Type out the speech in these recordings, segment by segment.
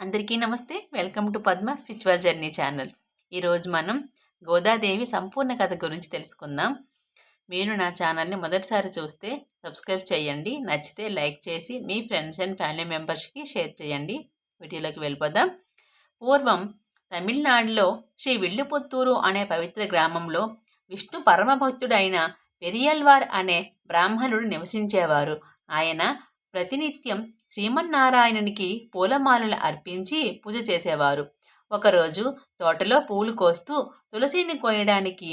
అందరికీ నమస్తే. Welcome to Padma spiritual journey channel. ఈరోజు మనం గోదాదేవి సంపూర్ణ కథ గురించి తెలుసుకుందాం. మీరు నా ఛానల్ని మొదటిసారి చూస్తే సబ్స్క్రైబ్ చేయండి. నచ్చితే లైక్ చేసి మీ ఫ్రెండ్స్ అండ్ ఫ్యామిలీ మెంబర్స్కి షేర్ చేయండి. వీడియోలోకి వెళ్ళిపోదాం. పూర్వం తమిళనాడులో శ్రీ విల్లుపుత్తూరు అనే పవిత్ర గ్రామంలో విష్ణు పరమభక్తుడైన పెరియల్వార్ అనే బ్రాహ్మణుడు నివసించేవారు. ఆయన ప్రతినిత్యం శ్రీమన్నారాయణునికి పూలమాలలు అర్పించి పూజ చేసేవారు. ఒకరోజు తోటలో పూలు కోస్తూ తులసిని కోయడానికి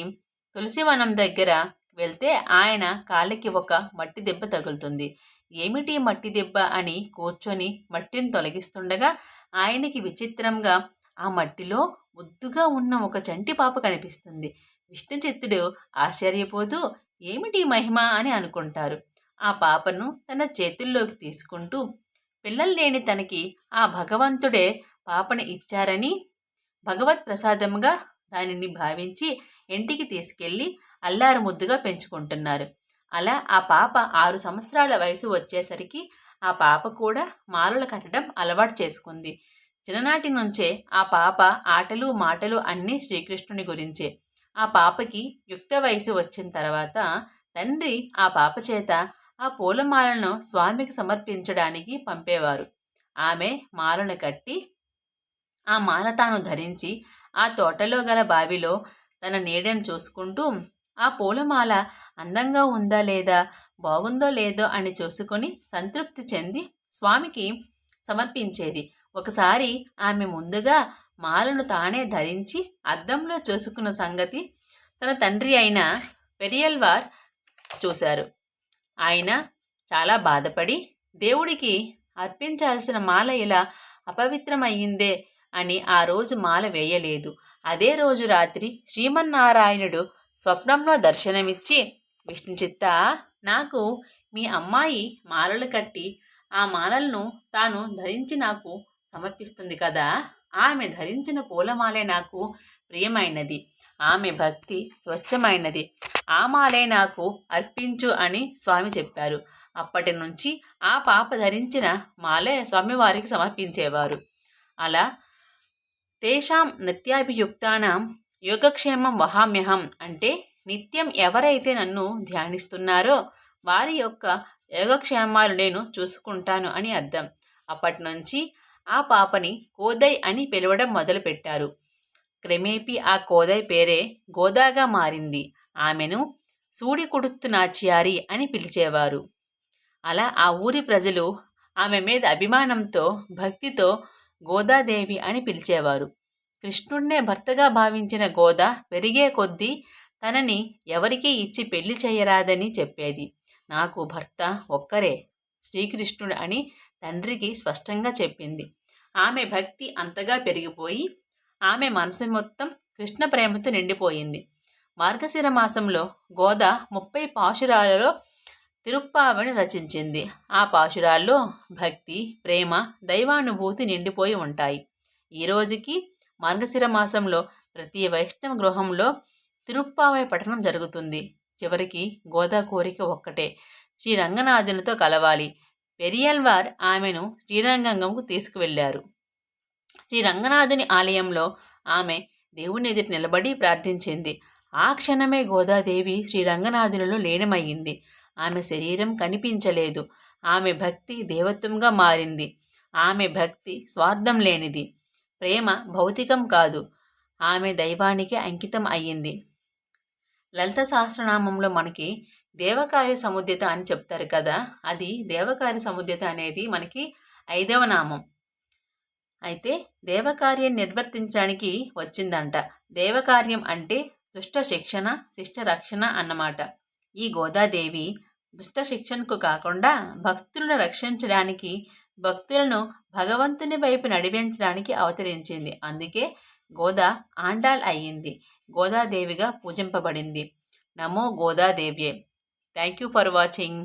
తులసివనం దగ్గర వెళ్తే ఆయన కాళ్ళకి ఒక మట్టి దెబ్బ తగులుతుంది. ఏమిటి మట్టి దెబ్బ అని కూర్చొని మట్టిని తొలగిస్తుండగా ఆయనకి విచిత్రంగా ఆ మట్టిలో ముద్దుగా ఉన్న ఒక చంటి పాప కనిపిస్తుంది. విష్ణుచిత్తుడు ఆశ్చర్యపోతూ ఏమిటి మహిమ? అని అనుకుంటారు. ఆ పాపను తన చేతుల్లోకి తీసుకుంటూ పిల్లలు లేని తనకి ఆ భగవంతుడే పాపను ఇచ్చారని భగవత్ ప్రసాదముగా దానిని భావించి ఇంటికి తీసుకెళ్ళి అల్లారు ముద్దుగా పెంచుకుంటున్నారు. అలా ఆ పాప ఆరు సంవత్సరాల వయసు వచ్చేసరికి ఆ పాప కూడా మాలలు కట్టడం అలవాటు చేసుకుంది. చిన్ననాటి నుంచే ఆ పాప ఆటలు మాటలు అన్నీ శ్రీకృష్ణుని గురించే. ఆ పాపకి యుక్త వయసు వచ్చిన తర్వాత తండ్రి ఆ పాప చేత ఆ పూలమాలను స్వామికి సమర్పించడానికి పంపేవారు. ఆమె మాలను కట్టి ఆ మాల తాను ధరించి ఆ తోటలో గల బావిలో తన నీడను చూసుకుంటూ ఆ పూలమాల అందంగా ఉందా లేదా? బాగుందో లేదో? అని చూసుకొని సంతృప్తి చెంది స్వామికి సమర్పించేది. ఒకసారి ఆమె ముందుగా మాలను తానే ధరించి అద్దంలో చూసుకున్న సంగతి తన తండ్రి అయిన పెరియల్వార్ చూశారు. ఆయన చాలా బాధపడి దేవుడికి అర్పించాల్సిన మాల ఇలా అపవిత్రమయ్యిందే? అని ఆ రోజు మాల వేయలేదు. అదే రోజు రాత్రి శ్రీమన్నారాయణుడు స్వప్నంలో దర్శనమిచ్చి విష్ణుచిత్త నాకు మీ అమ్మాయి మాలలు కట్టి ఆ మాలలను తాను ధరించి నాకు సమర్పిస్తుంది కదా? ఆమె ధరించిన పూలమాలే నాకు ప్రియమైనది. ఆమె భక్తి స్వచ్ఛమైనది. ఆ మాలే నాకు అర్పించు అని స్వామి చెప్పారు. అప్పటి నుంచి ఆ పాప ధరించిన మాలే స్వామివారికి సమర్పించేవారు. అలా తేషాం నిత్యాభియుక్తానం యోగక్షేమం వహామ్యహం అంటే నిత్యం ఎవరైతే నన్ను ధ్యానిస్తున్నారో వారి యొక్క యోగక్షేమాలు నేను చూసుకుంటాను అని అర్థం. అప్పటి నుంచి ఆ పాపని కోదై అని పిలవడం మొదలుపెట్టారు. క్రమేపీ ఆ కోదై పేరే గోదాగా మారింది. ఆమెను సూడి కొడుత్తు నాచియారి అని పిలిచేవారు. అలా ఆ ఊరి ప్రజలు ఆమె మీద అభిమానంతో భక్తితో గోదాదేవి అని పిలిచేవారు. కృష్ణుడినే భర్తగా భావించిన గోద పెరిగే కొద్దీ తనని ఎవరికీ ఇచ్చి పెళ్ళి చేయరాదని చెప్పేది. నాకు భర్త ఒక్కరే శ్రీకృష్ణుడు అని తండ్రికి స్పష్టంగా చెప్పింది. ఆమె భక్తి అంతగా పెరిగిపోయి ఆమె మనసు మొత్తం కృష్ణ ప్రేమతో నిండిపోయింది. మార్గశిర మాసంలో గోద ముప్పై పాశురాలలో తిరుప్పావని రచించింది. ఆ పాశురాల్లో భక్తి ప్రేమ దైవానుభూతి నిండిపోయి ఉంటాయి. ఈ రోజుకి మార్గశిర మాసంలో ప్రతి వైష్ణవ గృహంలో తిరుప్పావై పఠనం జరుగుతుంది. చివరికి గోదా కోరిక ఒక్కటే శ్రీ రంగనాథునితో కలవాలి. పెరియల్వార్ ఆమెను శ్రీరంగంకు తీసుకువెళ్ళారు. శ్రీ రంగనాథుని ఆలయంలో ఆమె దేవుని ఎదుటి నిలబడి ప్రార్థించింది. ఆ క్షణమే గోదాదేవి శ్రీరంగనాథునిలో లీనమయ్యింది. ఆమె శరీరం కనిపించలేదు. ఆమె భక్తి దేవత్వంగా మారింది. ఆమె భక్తి స్వార్థం లేనిది. ప్రేమ భౌతికం కాదు. ఆమె దైవానికి అంకితం అయ్యింది. లలిత సహస్రనామంలో మనకి దేవకార్య సముద్యత అని చెప్తారు కదా? అది దేవకార్య సముద్యత అనేది మనకి ఐదవ నామం. అయితే దేవకార్యం నిర్వర్తించడానికి వచ్చిందంట. దేవకార్యం అంటే దుష్ట శిక్షణ శిష్ట రక్షణ అన్నమాట. ఈ గోదాదేవి దుష్ట శిక్షణకు కాకుండా భక్తులను రక్షించడానికి భక్తులను భగవంతుని వైపు నడిపించడానికి అవతరించింది. అందుకే గోదా ఆండాల్ అయ్యింది. గోదాదేవిగా పూజింపబడింది. నమో గోదాదేవ్యే. Thank you for watching.